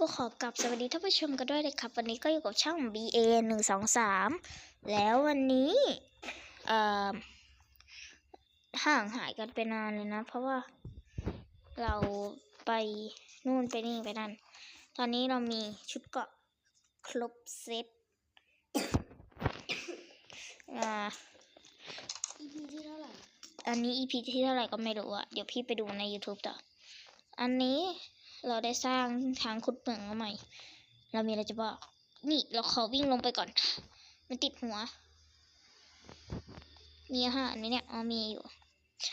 ก็ขอกลับสวัสดีท่านผู้ชมกันด้วยเลยครับ วันนี้ก็อยู่กับช่อง BA หนึ่งสองสามแล้ววันนี้เอ่อห่างหายกันไปนานเลยนะ เพราะว่าเราไปนู่นไปนี่ไปนั่น ตอนนี้เรามีชุดเกาะครบเซตอ่า EP ที่เท่าไหร่ อันนี้ EP ที่เท่าไหร่ก็ไม่รู้อะเดี๋ยวพี่ไปดูใน YouTube ต่อ อันนี้ เราได้สร้างทางขุดเหมืองมาใหม่ เรามีอะไรจะบอก นี่เราขอวิ่งลงไปก่อน มันติดหัว มีอาหารไหมเนี่ยอ๋อมีอยู่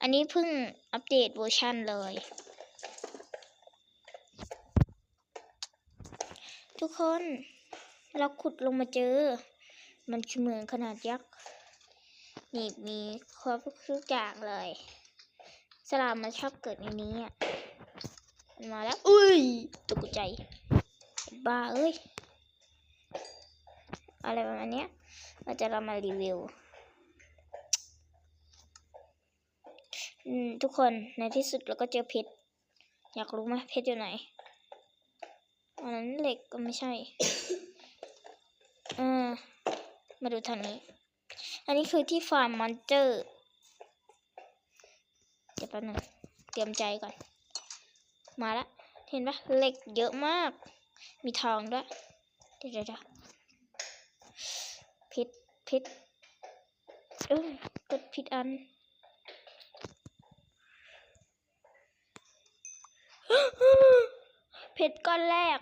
อันนี้เพิ่งอัปเดตเวอร์ชันเลย ทุกคนเราขุดลงมาเจอ มันคือเหมืองขนาดยักษ์ นี่มีครบทุกอย่างเลย สลามมันชอบเกิดในนี้อะ มันมาแล้ว อุ้ยตกใจบ้าเอ้ย อะไรประมาณนี้เราจะเรามารีวิวอืมทุกคนในที่สุดเราก็เจอเพชร อยากรู้ไหมเพชรอยู่ไหนอันนั้นเหล็กก็ไม่ใช่เออมาดูทางนี้ อันนี้คือที่ฟาร์มมอนเตอร์ เดี๋ยวแป๊บนึงเตรียมใจก่อน มาละเห็นปะเหล็กเยอะมาก มีทองด้วย เดี๋ยวเดี๋ยวผิดผิดเอ้ยกดผิดอันเพชรก้อนแรก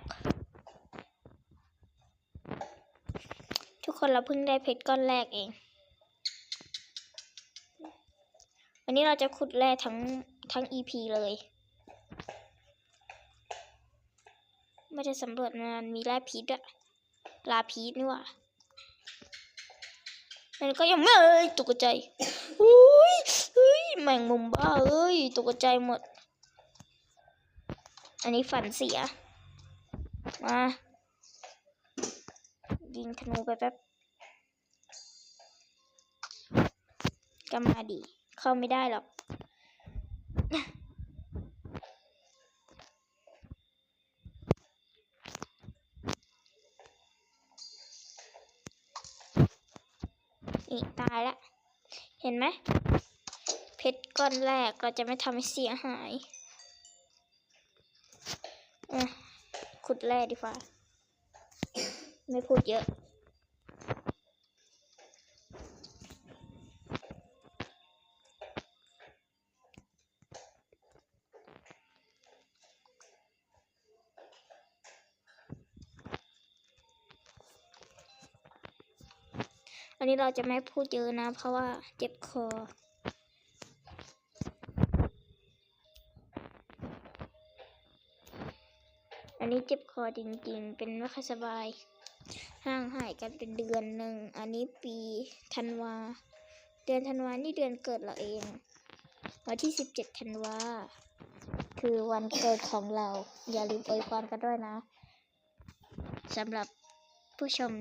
ทุกคนเราเพิ่งได้เพชรก้อนแรกเอง วันนี้เราจะขุดแร่ทั้งทั้ง EP เลย ไม่ได้สำรวจนานมีแร่พีชด้วยลาพีชนี่ว่ามันก็ยังไม่เอ้ยตกใจอุ้ยเฮ้ยแมงมุมบ้าเอ้ยตกใจหมด อันนี้ฝันเสีย มายิงธนูไปแป๊บก็มาดิเข้าไม่ได้หรอก นี่ตายแล้ว เห็นไหมเพชรก้อนแรกเราจะไม่ทำให้เสียหายอะขุดแร่ดีกว่า ไม่พูดเยอะ นนี้เราจะไม่พูดเยอะนะ เพราะว่าเจ็บคอ อันนี้เจ็บคอจริงๆ เป็นไม่ค่อยสบาย ห่างหายกันเป็นเดือนหนึ่ง อันนี้ปีธันวา เดือนธันวานี่เดือนเกิดเราเอง วันที่สิบเจ็ดธันวา คือวันเกิดของเรา อย่าลืมอวยพรกันด้วยนะสำหรับ ผู้ชม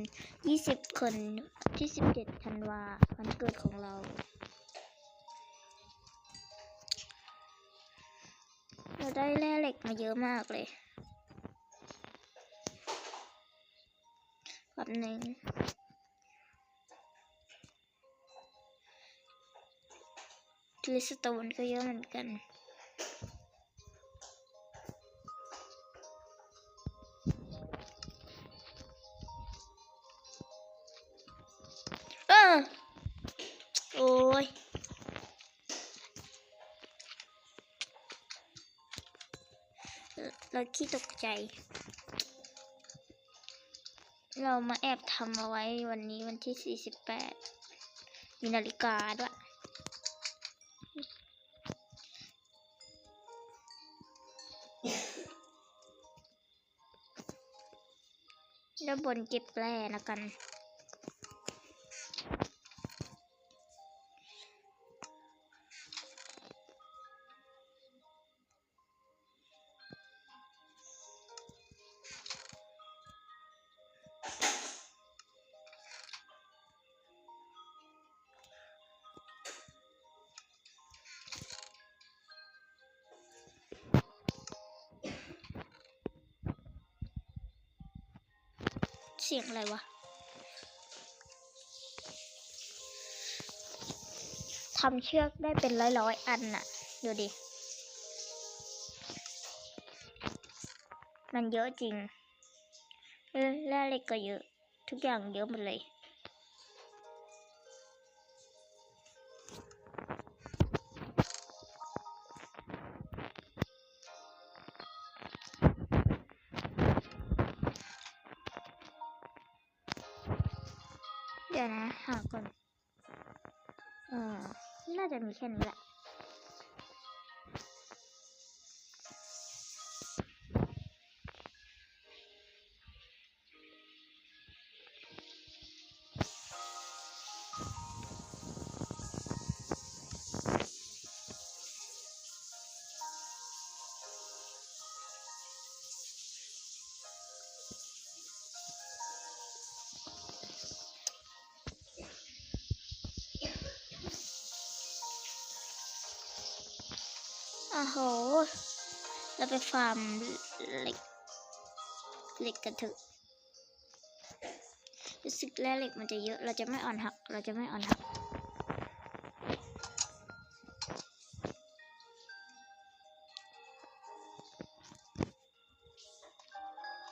20 คนที่ 17 ธันวาวันเกิดของเรา เราได้แร่เหล็กมาเยอะมากเลยแบบหนึ่งลิสโตนก็เยอะเหมือนกัน เออโอ้ยเราขี้ตกใจ เรามาแอบทำเอาไว้วันนี้วันที่ 48 มีนาฬิกาด้วยด้านบนเก็บแร่แล้วกัน สียงอะไรวะทำเชือกได้เป็นร้อยๆอันน่ะ ดูดิ มันเยอะจริงแร่เหล็กก็เยอะ ทุกอย่างเยอะหมดเลย ก่อน เออน่าจะมีแค่นี้แหละ อ้โห เราไปฟาร์มเหล็กเหล็กกันเถอะรู้สึกแร่เหล็กมันจะเยอะ เราจะไม่อ่อนหัก เราจะไม่อ่อนหัก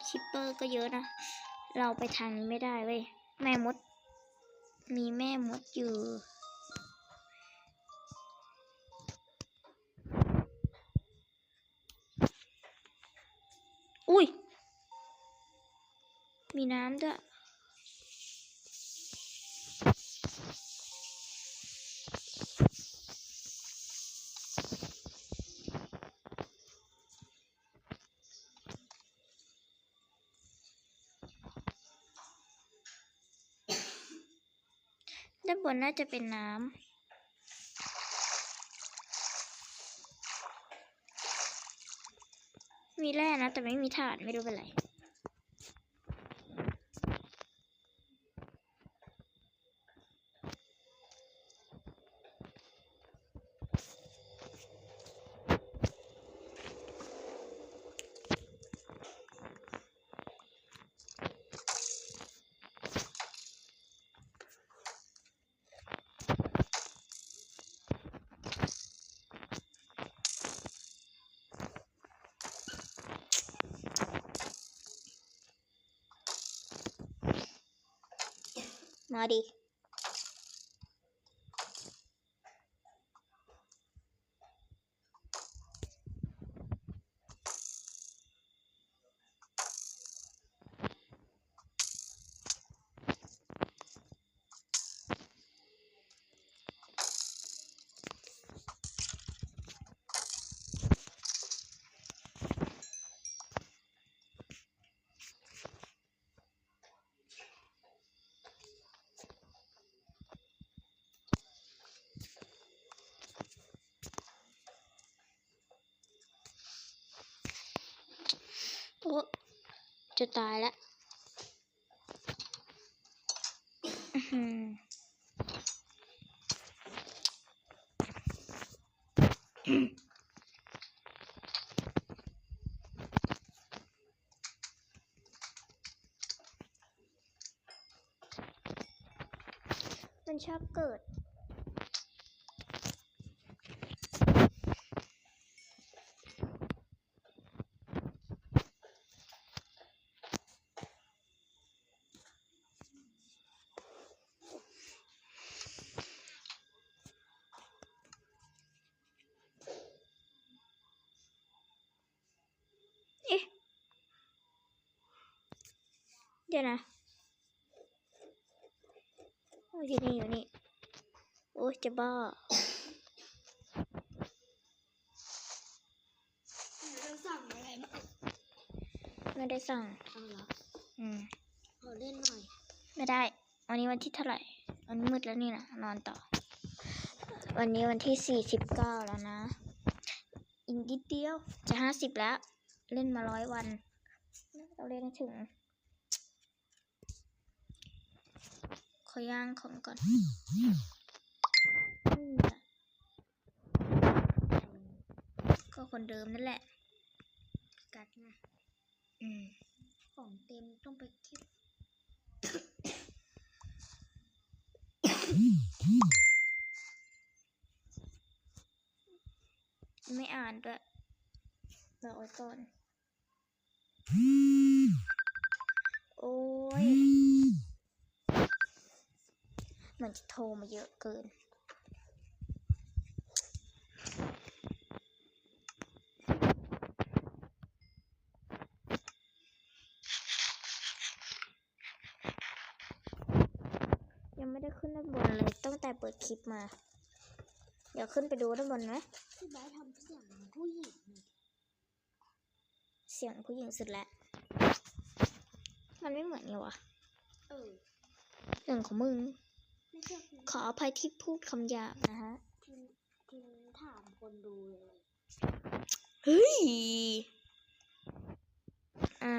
คิปเปอร์ก็เยอะนะ เราไปทางนี้ไม่ได้เว้ย แม่มด มีแม่มดอยู่ อุ้ย มีน้ำด้วย ด้านบนน่าจะเป็นน้ำ มีแร่นะ แต่ไม่มีถ่านไม่รู้เป็นไร ม จะตายแล้วมันชอบเกิด ดี๋ยวนะโอ้ยอยู่นี่อยู่นี่ โอ้ยจะบ้าเราสั่งอะไรมาไม่ได้สั่งเอาเหรออืมขอเล่นหน่อย ไม่ได้ วันนี้วันที่เท่าไหร่ วันนี้มืดแล้วนี่นะนอนต่อ วันนี้วันที่สี่สิบเก้าแล้วนะ อีกนิดเดียวจะห้าสิบแล้ว เล่นมาร้อยวัน เราเล่นให้ถึง ขย่างของก่อนก็คนเดิมนั่นแหละ กัดนะของเต็มต้องไปคิดไม่อ่านด้วยเราไว้ก่อน โอ้ย มันจะโทรมาเยอะเกิน ยังไม่ได้ขึ้นด้านบนเลยตั้งแต่เปิดคลิปมา เดี๋ยวขึ้นไปดูด้านบนไหมพี่ไบร์ททำเสียงเหมือนผู้หญิงเลยเสียงผู้หญิงสุดแล้วมันไม่เหมือนไงวะเออเรื่องของมึงไม่ใช่คุณ ขออภัยที่พูดคำหยาบนะฮะทินทินถามคนดูเลย เฮ้ย อ่า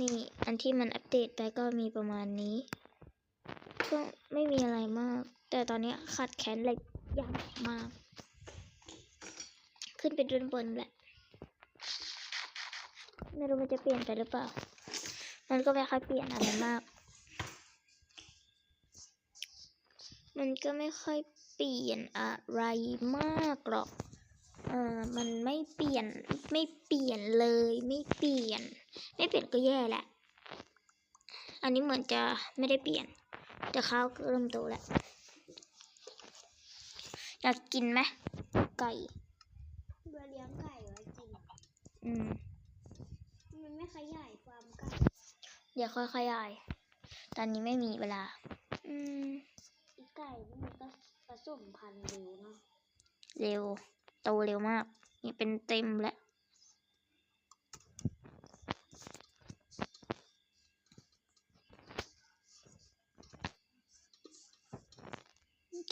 นี่ อันที่มันอัปเดตไปก็มีประมาณนี้ ก็ไม่มีอะไรมาก แต่ตอนเนี้ยขาดแขนเหล็กอย่างมาก ขึ้นไปด้านบนแหละ ไม่รู้มันจะเปลี่ยนไปหรือเปล่า มันก็ไม่ค่อยเปลี่ยนอะไรมาก มันก็ไม่ค่อยเปลี่ยนอะไรมากหรอกเออมันไม่เปลี่ยนไม่เปลี่ยนเลยไม่เปลี่ยน ไม่เปลี่ยนก็แย่แหละ อันนี้เหมือนจะไม่ได้เปลี่ยน แต่ข้าวก็เริ่มโตแล้ว อยากกินไหมไก่พี่ไบร์ทเลี้ยงไก่ไว้จริงอืมมันไม่ขยายฟาร์มไก่เดี๋ยวค่อยขยาย ตอนนี้ไม่มีเวลา อืมอี ไก่นี่มันก็ผสมพันธุ์เร็วเนาะเร็ว โตเร็วมาก นี่เป็นเต็มแล้ว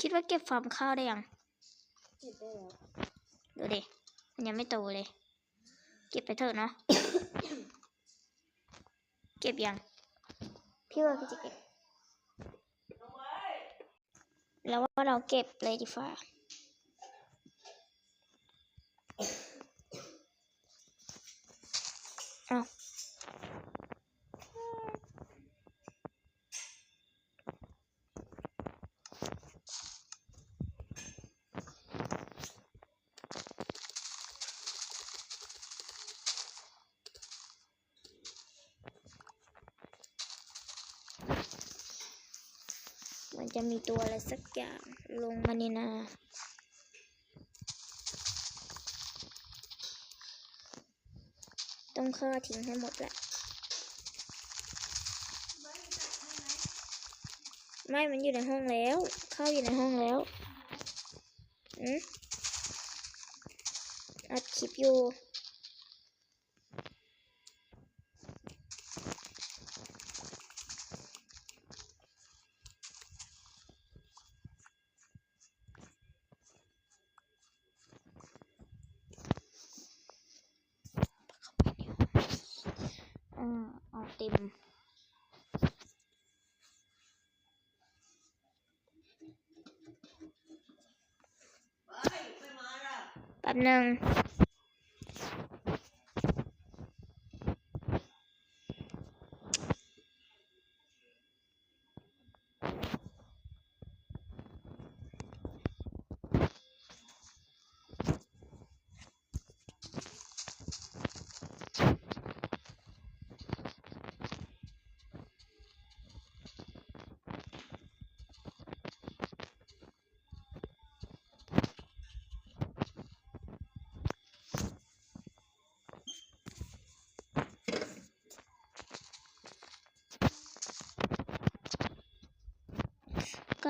คิดว่าเก็บฟาร์มข้าวได้ยัง เก็บได้แล้ว ดูดิ มันยังไม่โตเลย เก็บไปเถอะเนาะ เก็บยัง พี่ว่าพี่จะเก็บ แล้วว่าเราเก็บเลยดีกว่า ตัวอะไรสักอย่างลงมาในนาต้องฆ่าทิ้งให้หมดแหละ ไม่ มันอยู่ในห้องแล้ว เข้าอยู่ในห้องแล้วอืมอัดคลิปอยู่ อ่า เอาเต็ม แป๊บหนึ่ง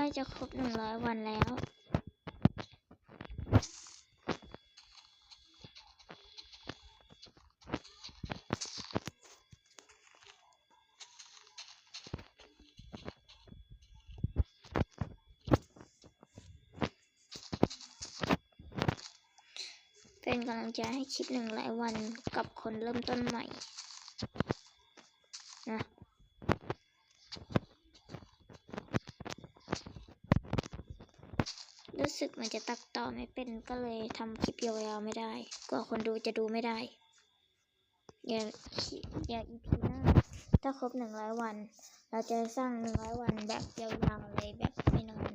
ล้จะครบหนึ่งร้อยวันแล้ว เป็นกำลังใจให้คลิปหนึ่งหลายวันกับคนเริ่มต้นใหม่ นะ รู้สึก มันจะตัดต่อไม่เป็นก็เลยทำคลิปยาวๆไม่ได้กว่าคนดูจะดูไม่ได้อย่าอย่าอีพีหน้าถ้าครบหนึ่งร้อยวัน เราจะสร้างหนึ่งร้อยวันแบบยาวๆเลยแบบไม่นอน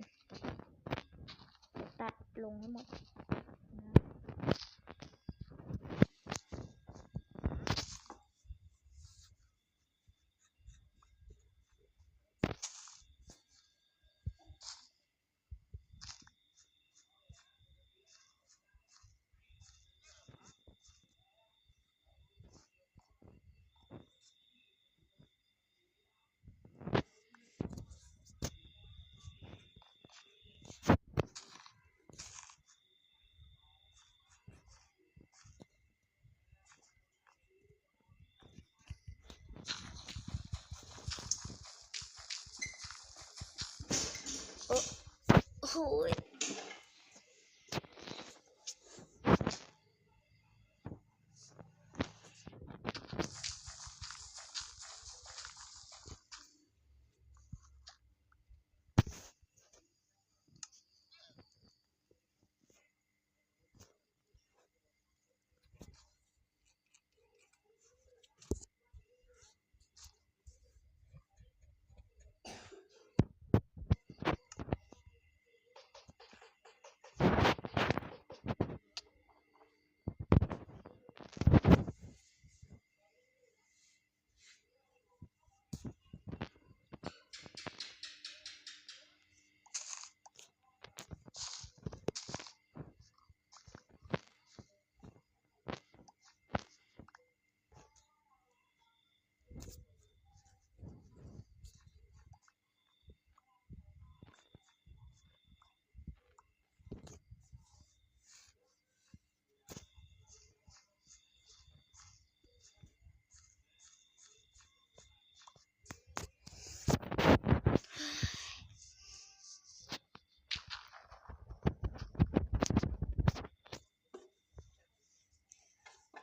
ตัดลงให้หมด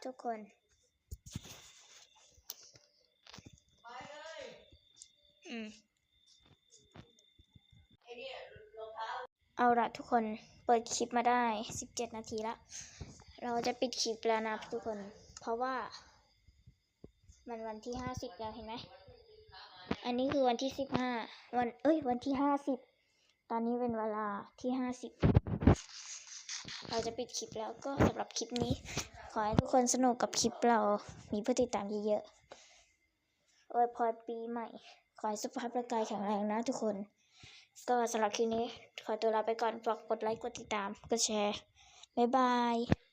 ทุกคนอืมเอาละทุกคนเปิดคลิปมาได้สิบเจ็ดนาทีละ เราจะปิดคลิปแล้วนะทุกคน เพราะว่า มันวันที่ห้าสิบแล้วเห็นไหม อันนี้คือวันที่สิบห้าวัน เอ้ย วันที่ห้าสิบตอนนี้เป็นเวลาที่ห้าสิบเราจะปิดคลิปแล้วก็สำหรับคลิปนี้ ขอให้ทุกคนสนุกกับคลิปเรา มีผู้ติดตามเยอะๆอวยพรปีใหม่ ขอให้สุขภาพร่างกายแข็งแรงนะทุกคน ก็สำหรับคลิปนี้ ขอตัวลาไปก่อนฝากกดไลค์ กดติดตาม กดแชร์ บ๊ายบาย